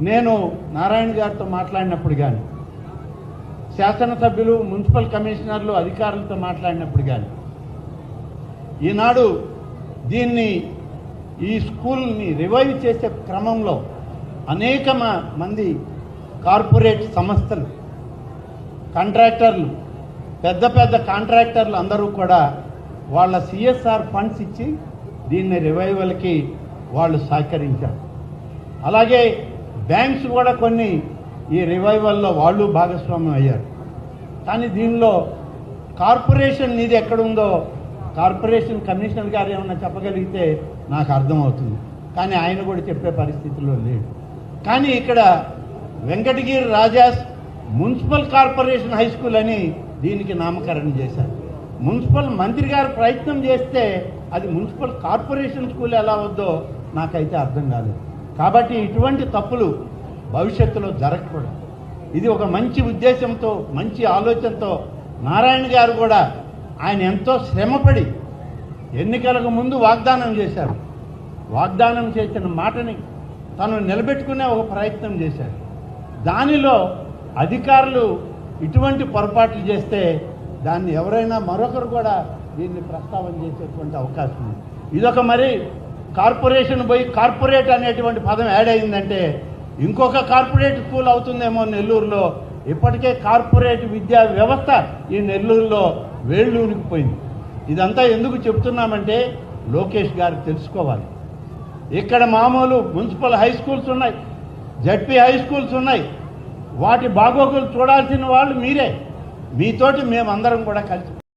నేను నారాయణ గారితో మాట్లాడినప్పుడు కానీ శాసనసభ్యులు మున్సిపల్ కమిషనర్లు అధికారులతో మాట్లాడినప్పుడు కానీ ఈనాడు దీన్ని ఈ స్కూల్ని రివైవ్ చేసే క్రమంలో అనేక మంది కార్పొరేట్ సంస్థలు కాంట్రాక్టర్లు పెద్ద పెద్ద కాంట్రాక్టర్లు అందరూ కూడా వాళ్ళ సిఎస్ఆర్ ఫండ్స్ ఇచ్చి దీన్ని రివైవల్కి వాళ్ళు సహకరించారు. అలాగే బ్యాంక్స్ కూడా కొన్ని ఈ రివైవల్లో వాళ్ళు భాగస్వామ్యం అయ్యారు. కానీ దీనిలో కార్పొరేషన్ నిధి ఎక్కడుందో కార్పొరేషన్ కమిషనర్ గారు ఏమన్నా చెప్పగలిగితే నాకు అర్థమవుతుంది. కానీ ఆయన కూడా చెప్పే పరిస్థితిలో లేడు కానీ ఇక్కడ Venkatagiri Rajas municipal corporation high school అని దీనికి నామకరణం చేశారు. మున్సిపల్ మంత్రి గారు ప్రయత్నం చేస్తే అది మున్సిపల్ కార్పొరేషన్ స్కూల్ ఎలా వద్దో నాకైతే అర్థం కాలేదు. కాబట్టి ఇటువంటి తప్పులు భవిష్యత్తులో జరగకూడదు. ఇది ఒక మంచి ఉద్దేశంతో మంచి ఆలోచనతో నారాయణ గారు కూడా ఆయన ఎంతో శ్రమపడి ఎన్నికలకు ముందు వాగ్దానం చేశారు. వాగ్దానం చేసిన మాటని తను నిలబెట్టుకునే ఒక ప్రయత్నం చేశారు. దానిలో అధికారులు ఇటువంటి పొరపాట్లు చేస్తే దాన్ని ఎవరైనా మరొకరు కూడా దీన్ని ప్రస్తావన చేసేటువంటి అవకాశం ఉంది. ఇదొక మరి కార్పొరేషన్ పోయి కార్పొరేట్ అనేటువంటి పదం యాడ్ అయిందంటే ఇంకొక కార్పొరేట్ స్కూల్ అవుతుందేమో నెల్లూరులో. ఇప్పటికే కార్పొరేట్ విద్యా వ్యవస్థ ఈ నెల్లూరులో వేళ్ళూనికిపోయింది ఇదంతా ఎందుకు చెప్తున్నామంటే లోకేష్ గారు తెలుసుకోవాలి. ఇక్కడ మామూలు మున్సిపల్ హై స్కూల్స్ ఉన్నాయి జడ్పీ హై స్కూల్స్ ఉన్నాయి. వాటి బాగోగులు చూడాల్సిన వాళ్ళు మీరే. మీతోటి మేమందరం కూడా కలిసి